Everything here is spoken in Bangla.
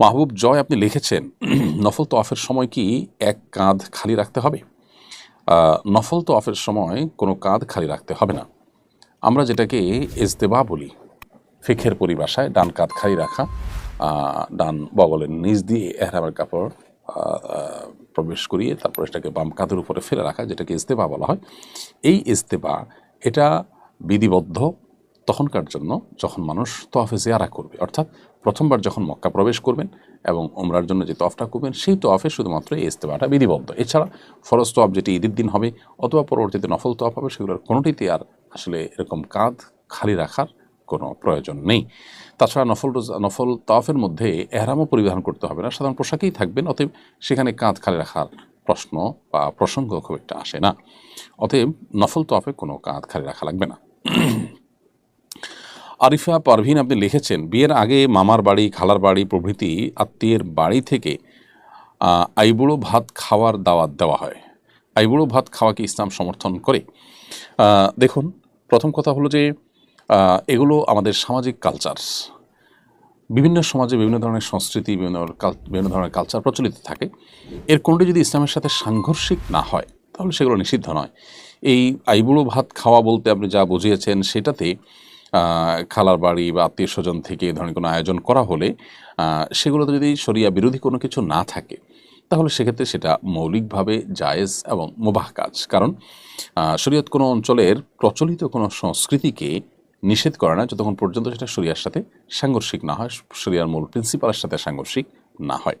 মাহবুব জয়, আপনি লিখেছেন, নফল তোয়াফের সময় কি এক কাঁধ খালি রাখতে হবে? নফল তোয়াফের সময় কোনো কাঁধ খালি রাখতে হবে না। আমরা যেটাকে ইজতেবা বলি, ফিখের পরিভাষায়, ডান কাঁধ খালি রাখা ডান বগলের নিচ দিয়ে এহরামের কাপড় প্রবেশ করিয়ে তারপর এটাকে বাম কাঁধের উপরে ফেলে রাখা, যেটাকে ইজতেবা বলা হয়। এই ইজতেবা, এটা বিধিবদ্ধ তখনকার জন্য যখন মানুষ তোয়াফে জিয়ারা করবে। অর্থাৎ প্রথমবার যখন মক্কা প্রবেশ করবেন এবং ওমরার জন্য যে তফটা করবেন, সেই তফে শুধুমাত্র এই ইস্তেফাটা বিধিবদ্ধ। এছাড়া ফরজ তোয়াফ যেটি ঈদের দিন হবে, অথবা পরবর্তীতে নফল তোয়াফ হবে, সেগুলোর কোনোটিতে আর আসলে এরকম কাঁধ খালি রাখার কোনো প্রয়োজন নেই। তাছাড়া নফল রোজা, নফল তাওয়াফের মধ্যে এহরামও পরিধান করতে হবে না, সাধারণ পোশাকেই থাকবেন, অতএব সেখানে কাঁধ খালি রাখার প্রশ্ন বা প্রসঙ্গ খুব একটা আসে না। অতএব নফল তোয়াফে কোনো কাঁধ খালি রাখা লাগবে না। আরিফা পারভিন আপনি লিখেছেন, বিয়ের আগে মামার বাড়ি, খালার বাড়ি, প্রভৃতি আত্মীয়ের বাড়ি থেকে আইবুড়ো ভাত খাওয়ার দাওয়াত দেওয়া হয়। আইবুড়ো ভাত খাওয়াকে ইসলাম সমর্থন করে। দেখুন, প্রথম কথা হলো যে এগুলো আমাদের সামাজিক কালচার বিভিন্ন সমাজে বিভিন্ন ধরনের সংস্কৃতি, বিভিন্ন বিভিন্ন ধরনের কালচার প্রচলিত থাকে। এর কোনটি যদি ইসলামের সাথে সাংঘর্ষিক না হয়, তাহলে সেগুলো নিষিদ্ধ নয়। এই আইবুড়ো ভাত খাওয়া বলতে আপনি যা বুঝিয়েছেন, সেটাতে খালার বাড়ি বা আত্মীয় স্বজন থেকে এ ধরনের কোনো আয়োজন করা হলে সেগুলোতে যদি শরিয়া বিরোধী কোনো কিছু না থাকে, তাহলে সেক্ষেত্রে সেটা মৌলিকভাবে জায়েজ এবং মোবাহ কাজ। কারণ শরীয়ত কোনো অঞ্চলের প্রচলিত কোনো সংস্কৃতিকে নিষেধ করে না যতক্ষণ পর্যন্ত সেটা শরিয়ার সাথে সাংঘর্ষিক না হয়, শরিয়ার মূল প্রিন্সিপালের সাথে সাংঘর্ষিক না হয়।